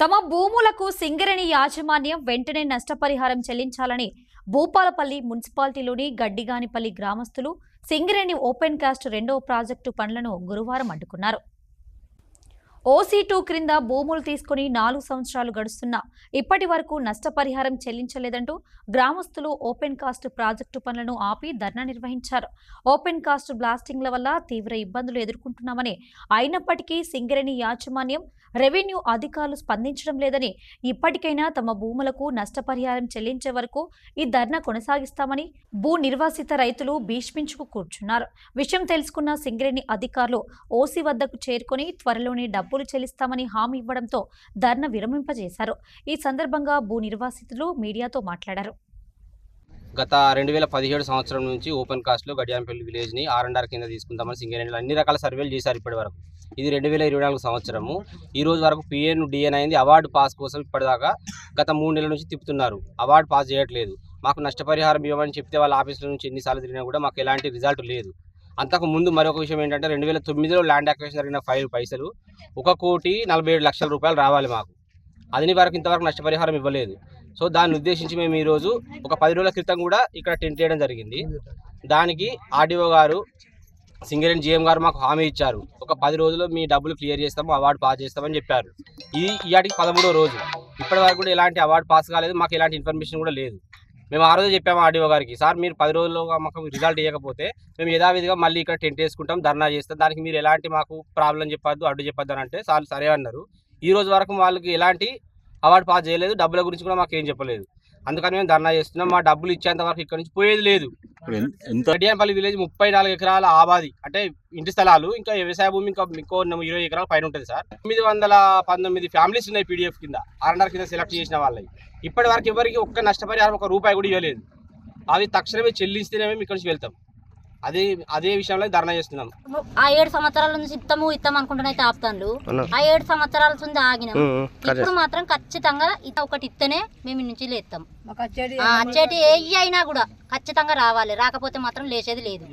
తమ భూములకు సింగరేణి యాజమాన్యం వెంటనే నష్టపరిహారం చెల్లించాలని భూపాలపల్లి మున్సిపాలిటీలోని గడ్డిగానిపల్లి గ్రామస్తులు సింగరేణి ఓపెన్ కాస్ట్ రెండో ప్రాజెక్టు పనులను గురువారం అడ్డుకున్నారు. ఓసీ టూ క్రింద భూములు తీసుకుని నాలుగు సంవత్సరాలు గడుస్తున్నా ఇప్పటి వరకు నష్టపరిహారం చెల్లించలేదంటూ గ్రామస్తులు ఓపెన్ కాస్ట్ ప్రాజెక్టు పనులను ఆపి ధర్నా నిర్వహించారు. ఓపెన్ కాస్ట్ బ్లాస్టింగ్ల వల్ల తీవ్ర ఇబ్బందులు ఎదుర్కొంటున్నామని అయినప్పటికీ సింగరేణి యాజమాన్యం రెవెన్యూ అధికారులు స్పందించడం లేదని ఇప్పటికైనా తమ భూములకు నష్టపరిహారం చెల్లించే వరకు ఈ ధర్నా కొనసాగిస్తామని భూ నిర్వాసిత రైతులు భీష్మించుకు కూర్చున్నారు. విషయం తెలుసుకున్న సింగరేణి అధికారులు ఓసీ వద్దకు చేరుకొని త్వరలోనే డబ్బు డబ్బులు చెల్లిస్తామని హామీ ఇవ్వడంతో ధర్న విరమింపజేశారు. ఈ సందర్భంగా భూ నిర్వాసితులు మీడియాతో మాట్లాడారు. గత రెండు వేల పదిహేడు సంవత్సరం నుంచి ఓపెన్ కాస్ట్లో గడియాంపల్లి విలేజ్ని ఆర్ కింద తీసుకుందామని సింగరేణిలో అన్ని రకాల సర్వేలు చేశారు ఇప్పటి వరకు. ఇది రెండు వేల ఇరవై నాలుగు సంవత్సరము. ఈ రోజు వరకు పిఎన్ డిఎన్ అయింది. అవార్డు పాస్ కోసం ఇప్పటిదాకా గత మూడు నెలల నుంచి తిప్పుతున్నారు. అవార్డు పాస్ చేయట్లేదు. మాకు నష్టపరిహారం ఇవ్వమని చెప్తే వాళ్ళ ఆఫీసుల నుంచి ఎన్నిసార్లు తిరిగినా కూడా మాకు ఎలాంటి రిజల్ట్ లేదు. అంతకు ముందు మరొక విషయం ఏంటంటే రెండు వేల తొమ్మిదిలో ల్యాండ్ అక్వేషన్ జరిగిన ఫైవ్ పైసలు ఒక కోటి నలభై ఏడు లక్షల రూపాయలు రావాలి మాకు. అదిని వరకు ఇంతవరకు నష్టపరిహారం ఇవ్వలేదు. సో దాన్ని ఉద్దేశించి మేము ఈరోజు ఒక పది రోజుల క్రితం కూడా ఇక్కడ టెంట్ చేయడం జరిగింది. దానికి ఆర్డీఓ గారు సింగరేణి జిఎం గారు మాకు హామీ ఇచ్చారు. ఒక పది రోజుల్లో మీ డబ్బులు క్లియర్ చేస్తాము అవార్డు పాస్ చేస్తామని చెప్పారు. ఇది ఇవాటికి పదమూడో రోజు. ఇప్పటి వరకు కూడా ఎలాంటి అవార్డు పాస్ కాలేదు మాకు ఎలాంటి ఇన్ఫర్మేషన్ కూడా లేదు. మేము ఆ రోజు చెప్పాము ఆర్డీఓ గారికి సార్ మీరు పది రోజుల్లో మాకు రిజల్ట్ ఇవ్వకపోతే మేము యథావిధిగా మళ్ళీ ఇక్కడ టెంట్ వేసుకుంటాం ధర్నా చేస్తాం. దానికి మీరు ఎలాంటి మాకు ప్రాబ్లం చెప్పొద్దు అడ్డు చెప్పొద్దు అని అంటే సార్ సరే అన్నారు. ఈ రోజు వరకు వాళ్ళకి ఎలాంటి అవార్డు పాస్ చేయలేదు డబ్బుల గురించి కూడా మాకు ఏం చెప్పలేదు. అందుకని మేము ధర్నా చేస్తున్నాం. మా డబ్బులు ఇచ్చేంత వరకు ఇక్కడ నుంచి పోయేది లేదు. గడియానపల్లి విలేజ్ ముప్పై నాలుగు ఎకరాల ఆబాది. అంటే ఇంటి స్థలాలు ఇంకా వ్యవసాయ భూమి ఇంకా ఇంకో ఇరవై ఎకరాల పైన ఉంటుంది సార్. తొమ్మిది వందల పంతొమ్మిది ఫ్యామిలీస్ ఉన్నాయి పీడిఎఫ్ కింద. ఆర్ఎన్ఆర్ కింద సెలెక్ట్ చేసిన వాళ్ళవి. ఇప్పటి వరకు ఎవరికి ఒక్క నష్టపరిహారం ఒక రూపాయి కూడా ఇవ్వలేదు. అవి తక్షణమే చెల్లిస్తేనే మేము ఇక్కడి నుంచి వెళ్తాం. అదే అదే విషయంలో ధర్నా చేస్తున్నాం. ఆ ఏడు సంవత్సరాల నుంచి ఇత్తము ఇత్తం అనుకుంటున్నా అయితే ఆపుతాండ్లు. ఆ ఏడు సంవత్సరాల నుంచి ఆగినాం. ఇప్పుడు మాత్రం ఖచ్చితంగా ఇత ఒకటి ఇత్తనే మేము నుంచి లేస్తాం ఆ, అచ్చేటి ఏ అయినా కూడా ఖచ్చితంగా రావాలి. రాకపోతే మాత్రం లేచేది లేదు.